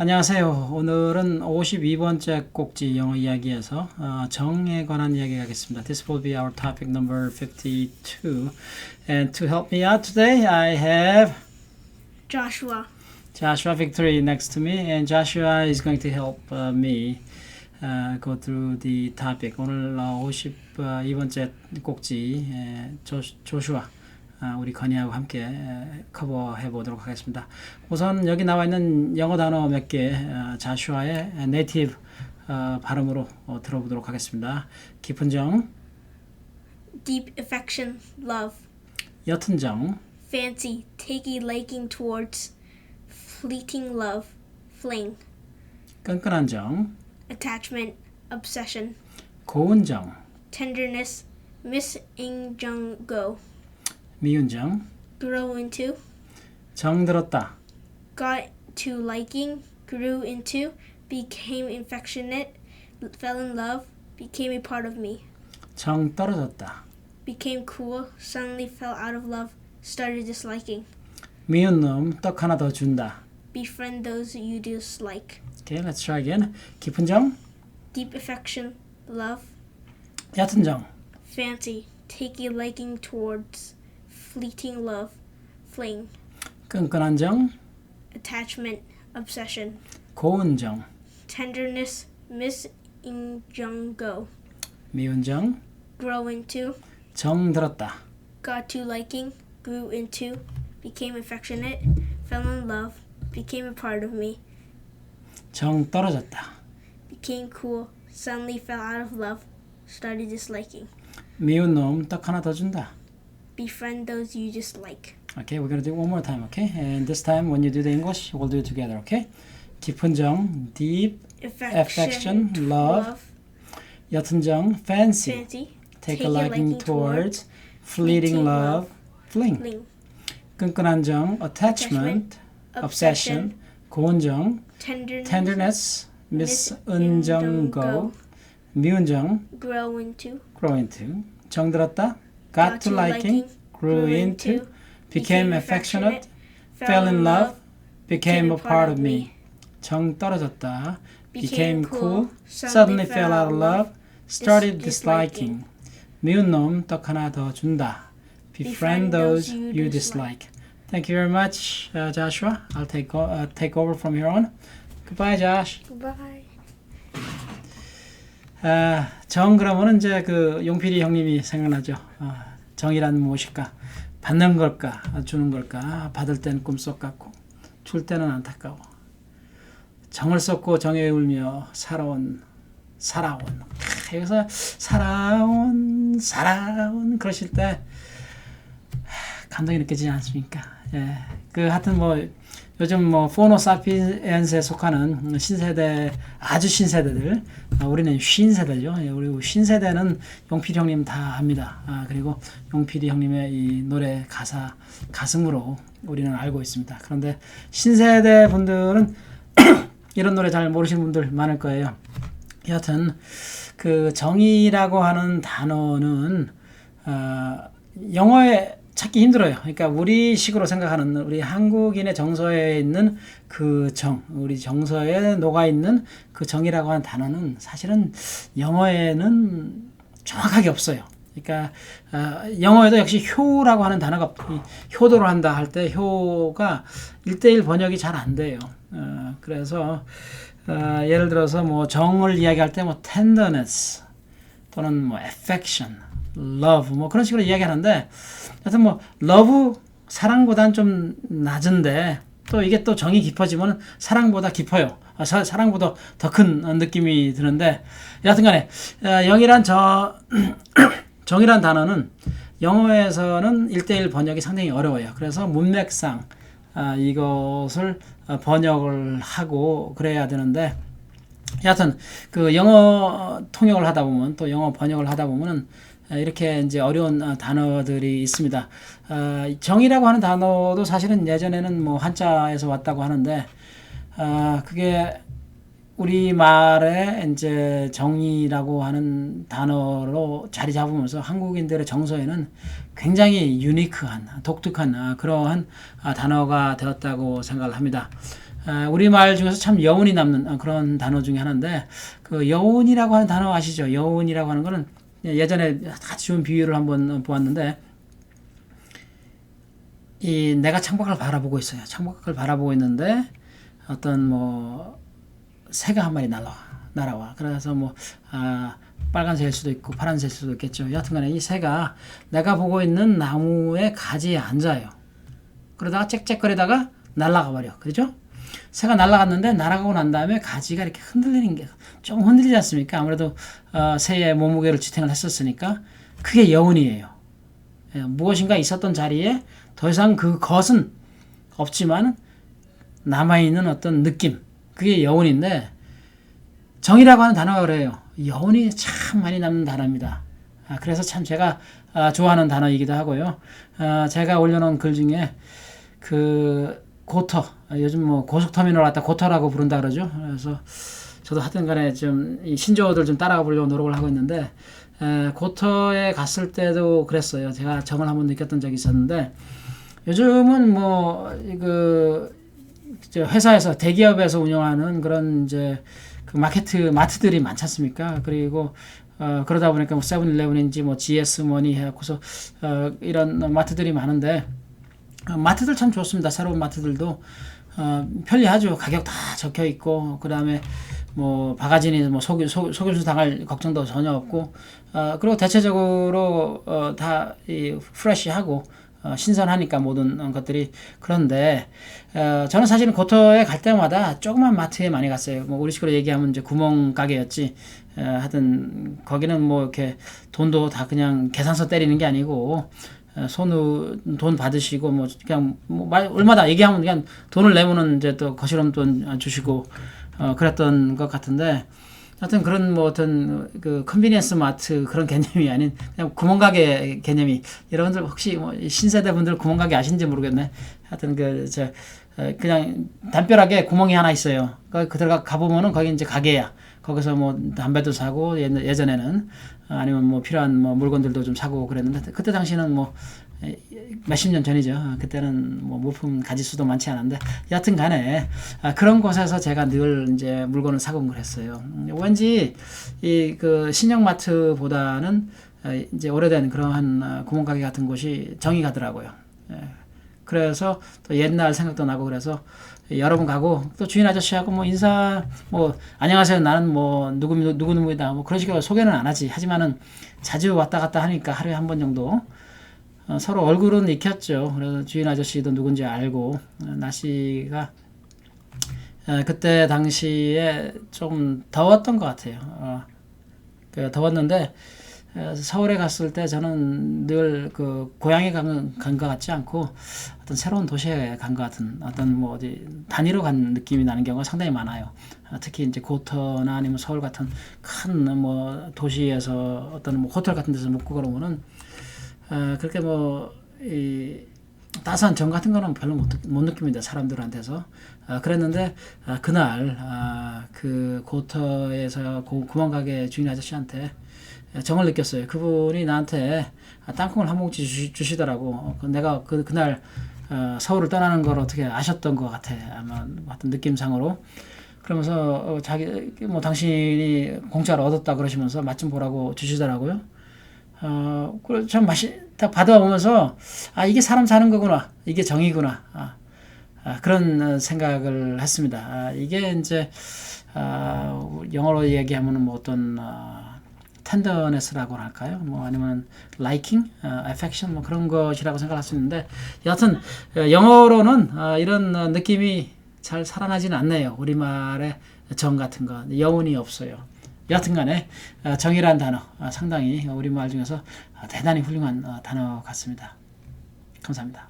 안녕하세요. 오늘은 52번째 꼭지 영어 이야기에서 어, 정에 관한 이야기 하겠습니다. This will be our topic number 52. And to help me out today, I have Joshua. Joshua Victory next to me, and Joshua is going to help uh, me uh, go through the topic. 오늘 어, 52번째 꼭지 에, 조, 조슈아 아, 우리 건이하고 함께 에, 커버해 보도록 하겠습니다. 우선 여기 나와 있는 영어 단어 몇 개, 어, 자슈아의 네이티브 어, 발음으로 어, 들어보도록 하겠습니다. 깊은 정, Deep affection, love. 옅은 정, Fancy, taking liking towards. Fleeting love, fling. 끈끈한 정, Attachment, obsession. 고운 정, Tenderness, missing go. 미운 정, Grow into. 정들었다, Got to liking, grew into. Became affectionate, fell in love. Became a part of me. 정 떨어졌다, Became cool, suddenly fell out of love. Started disliking. 미운 놈 떡 하나 더 준다. Befriend those you dislike. Okay, let's try again. 깊은 정, Deep affection, love. 얕은 정, fancy, take a liking towards, fleeting love, fling, 끈끈한 정, attachment, obsession, 고운 정, tenderness, misinjungo, 미운 정, grow into, 정 들었다. got to liking, grew into, became affectionate, fell in love, became a part of me, 정 떨어졌다. became cool, suddenly fell out of love, started disliking. 미운 놈 떡 하나 더 준다. Befriend those you dislike. Okay, we're gonna do it one more time, okay? And this time when you do the English, we'll do it together, okay? 깊은 정, deep, Affection, love. 옅은 정, fancy, fancy, take a liking towards, fleeting love, fling. fling, 끈끈한 정, attachment, obsession, 고운 정, tenderness, tenderness, mis은정고, 미운 정, grow into, grow into, 정들었다, got to liking, grew into, became affectionate, fell in love, became a part of me. 정 떨어졌다, became cool, suddenly fell out of love, started disliking. 미운 놈 떡 하나 더 준다. Befriend those you dislike. Thank you very much, uh, Joshua. I'll take o- uh, take over from here on. Goodbye, Josh. Goodbye. 아, 정 그러면은 이제 그 용필이 형님이 생각나죠. 아, 정이란 무엇일까? 받는 걸까? 주는 걸까? 받을 때는 꿈속 같고 줄 때는 안타까워. 정을 쏟고 정에 울며 살아온 살아온 크, 여기서 살아온 살아온 그러실 때 하, 감동이 느껴지지 않습니까? 예, 그 하여튼 뭐 요즘 뭐 포노사피엔스에 속하는 신세대 아주 신세대들 아, 우리는 신세대죠. 예, 우리 신세대는 용필이 형님 다 압니다. 아, 그리고 용필이 형님의 이 노래 가사 가슴으로 우리는 알고 있습니다. 그런데 신세대 분들은 이런 노래 잘 모르시는 분들 많을 거예요. 여하튼 그 정의라고 하는 단어는 어, 영어에 찾기 힘들어요. 그러니까 우리 식으로 생각하는 우리 한국인의 정서에 있는 그 정, 우리 정서에 녹아 있는 그 정이라고 하는 단어는 사실은 영어에는 정확하게 없어요. 그러니까 어, 영어에도 역시 효라고 하는 단어가 이 효도를 한다 할 때 효가 1대1 번역이 잘 안 돼요. 어, 그래서 어, 예를 들어서 뭐 정을 이야기할 때 뭐 tenderness 또는 뭐 affection, love 뭐 그런 식으로 이야기하는데 하여튼 뭐 love 사랑보다는 좀 낮은데 또 이게 또 정이 깊어지면 사랑보다 깊어요. 아, 사, 사랑보다 더 큰 느낌이 드는데 여하튼간에 어, 영이란 저 정이란 단어는 영어에서는 1대1 번역이 상당히 어려워요. 그래서 문맥상 아, 이것을 어, 번역을 하고 그래야 되는데 여하튼 그 영어 통역을 하다 보면 또 영어 번역을 하다 보면은 아, 이렇게 이제 어려운 어, 단어들이 있습니다. 아, 정이라고 하는 단어도 사실은 예전에는 뭐 한자에서 왔다고 하는데 아, 그게 우리 말에 이제 정의라고 하는 단어로 자리 잡으면서 한국인들의 정서에는 굉장히 유니크한 독특한 아, 그러한 아, 단어가 되었다고 생각을 합니다. 아, 우리말 중에서 참 여운이 남는 어, 그런 단어 중에 하나인데 그 여운이라고 하는 단어 아시죠? 여운이라고 하는 거는 예전에 아주 좋은 비유를 한번 보았는데 이 내가 창밖을 바라보고 있어요. 창밖을 바라보고 있는데 어떤 뭐 새가 한 마리 날아와 날아와. 그래서 뭐 아, 빨간색일 수도 있고 파란색일 수도 있겠죠. 여튼간에 이 새가 내가 보고 있는 나무의 가지에 앉아요. 그러다가 짹짹거리다가 날아가 버려. 그죠? 새가 날아갔는데 날아가고 난 다음에 가지가 이렇게 흔들리는 게좀 흔들리지 않습니까? 아무래도 어, 새의 몸무게를 지탱을 했었으니까 그게 여운이에요. 예, 무엇인가 있었던 자리에 더 이상 그 것은 없지만 남아있는 어떤 느낌 그게 여운인데 정이라고 하는 단어가 그래요. 여운이 참 많이 남는 단어입니다. 아, 그래서 참 제가 아, 좋아하는 단어이기도 하고요. 아, 제가 올려놓은 글 중에 그 고터 아, 요즘 뭐 고속터미널 왔다 고터라고 부른다 그러죠. 그래서 저도 하여튼간에 좀이 신조어들 좀 따라가 보려고 노력을 하고 있는데 에, 고터에 갔을 때도 그랬어요. 제가 정을 한번 느꼈던 적이 있었는데 요즘은 뭐그 회사에서 대기업에서 운영하는 그런 이제 그 마케트 마트들이 많지 않습니까? 그리고 어, 그러다 보니까 뭐 세븐일레븐인지 뭐 GS 머니 해갖고서 어, 이런 마트들이 많은데 어, 마트들 참 좋습니다. 새로운 마트들도 어, 편리하죠. 가격 다 적혀 있고 그 다음에 뭐 바가지니 뭐 속일 속, 속일수 당할 걱정도 전혀 없고 어, 그리고 대체적으로 어, 다이 프레시하고 어, 신선하니까 모든 것들이 그런데 어, 저는 사실은 고터에 갈 때마다 조그만 마트에 많이 갔어요. 뭐 우리 식으로 얘기하면 이제 구멍 가게였지. 어, 하여튼 거기는 뭐 이렇게 돈도 다 그냥 계산서 때리는 게 아니고 어, 손으로 돈 받으시고 뭐 그냥 뭐 말, 얼마다 얘기하면 그냥 돈을 내면은 이제 또 거실험 돈 주시고 어, 그랬던 것 같은데 하여튼 그런 뭐 어떤 그 컨비니언스 마트 그런 개념이 아닌 그냥 구멍가게 개념이 여러분들 혹시 뭐 신세대 분들 구멍가게 아신지 모르겠네. 하여튼 그 저 그냥 담벼락에 구멍이 하나 있어요. 그 들어가 가보면은 거기 이제 가게야. 거기서 뭐 담배도 사고 옛- 예전에는 아니면 뭐 필요한 뭐 물건들도 좀 사고 그랬는데 그때 당시는 뭐 몇십 년 전이죠. 그때는 뭐 물품 가질 수도 많지 않은데 여하튼 간에 아, 그런 곳에서 제가 늘 이제 물건을 사고 그랬어요. 음, 왠지 이 그 신형마트보다는 어, 이제 오래된 그러한 어, 구멍가게 같은 곳이 정이 가더라고요. 예. 그래서 또 옛날 생각도 나고 그래서 여러 번 가고 또 주인 아저씨하고 뭐 인사 뭐 안녕하세요 나는 뭐 누구 누구 누구이다 뭐 그런 식으로 소개는 안 하지 하지만은 자주 왔다 갔다 하니까 하루에 한 번 정도 어, 서로 얼굴은 익혔죠. 그래서 주인 아저씨도 누군지 알고 어, 날씨가 어, 그때 당시에 좀 더웠던 것 같아요. 어, 그 더웠는데 어, 서울에 갔을 때 저는 늘 그 고향에 간 것 같지 않고 어떤 새로운 도시에 간 것 같은 어떤 뭐 어디 단위로 간 느낌이 나는 경우가 상당히 많아요. 어, 특히 이제 고터나 아니면 서울 같은 큰 뭐 도시에서 어떤 뭐 호텔 같은 데서 묵고 그러면은 어, 그렇게 뭐, 이, 따스한 정 같은 거는 별로 못, 느- 못 느낍니다. 사람들한테서. 아, 그랬는데, 아, 그날, 아, 그 고터에서 고, 구멍가게 주인 아저씨한테 정을 느꼈어요. 그분이 나한테 아, 땅콩을 한 뭉치 주시, 주시더라고. 어, 그 내가 그, 그날, 어, 서울을 떠나는 걸 어떻게 아셨던 것 같아. 아마 어떤 느낌상으로. 그러면서 어, 자기 뭐 당신이 공짜로 얻었다 그러시면서 맛 좀 보라고 주시더라고요. 어, 그래 참 맛이 딱 받아보면서 아 이게 사람 사는 거구나 이게 정이구나 아, 아, 그런 어, 생각을 했습니다. 아, 이게 이제 아, 영어로 얘기하면은 뭐 어떤 어, 텐더네스라고 할까요? 뭐 아니면 liking, 어, affection 뭐 그런 것이라고 생각할 수 있는데 여하튼 어, 영어로는 어, 이런 어, 느낌이 잘 살아나지는 않네요. 우리말의 정 같은 거 여운이 없어요. 여하튼간에 어, 정이란 단어 어, 상당히 우리말 중에서 어, 대단히 훌륭한 어, 단어 같습니다. 감사합니다.